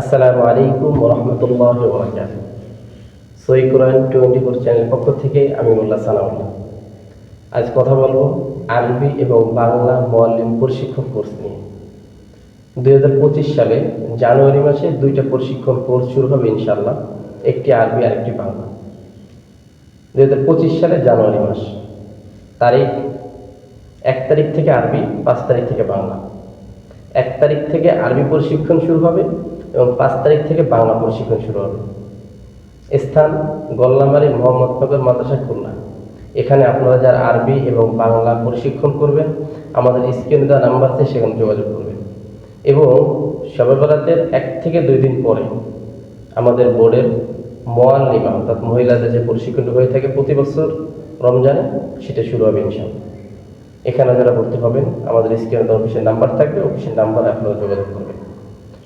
আসসালামু আলাইকুম রহমতুল্লাহ সই কোরআন টোয়েন্টি ফোর চ্যানেল পক্ষ থেকে আমি মোল্লা সালাউল্লাহ। আজ কথা বলব আরবি এবং বাংলা মল্লিম প্রশিক্ষণ কোর্স নিয়ে। দুই হাজার পঁচিশ সালে জানুয়ারি মাসে দুইটা প্রশিক্ষণ কোর্স শুরু হবে ইনশাল্লাহ একটি আরবি আর একটি বাংলা। দুই হাজার পঁচিশ সালে জানুয়ারি মাস, তারিখ এক তারিখ থেকে আরবি, পাঁচ তারিখ থেকে বাংলা। এক তারিখ থেকে আরবি প্রশিক্ষণ শুরু হবে এবং পাঁচ তারিখ থেকে বাংলা প্রশিক্ষণ শুরু হবে। স্থান গল্লামারি মোহাম্মদনগর মাদ্রাসা, খুলনা। এখানে আপনারা যারা আরবি এবং বাংলা প্রশিক্ষণ করবেন, আমাদের স্ক্রিনে দেওয়া নাম্বার আছে, সেখানে যোগাযোগ করবেন। এবং শবে বরাতের এক থেকে দুই দিন পরে আমাদের বোর্ডের মোয়াল্লিমা অর্থাৎ মহিলাদের যে প্রশিক্ষণটা হয়ে থাকে প্রতি বছর রমজানে, সেটা শুরু হবে ইনশাআল্লাহ। এখানে যারা ভর্তি হবেন, আমাদের স্ক্রিনে দেওয়া অফিসের নাম্বার থাকবে, অফিসের নাম্বারে আপনারা যোগাযোগ করবেন।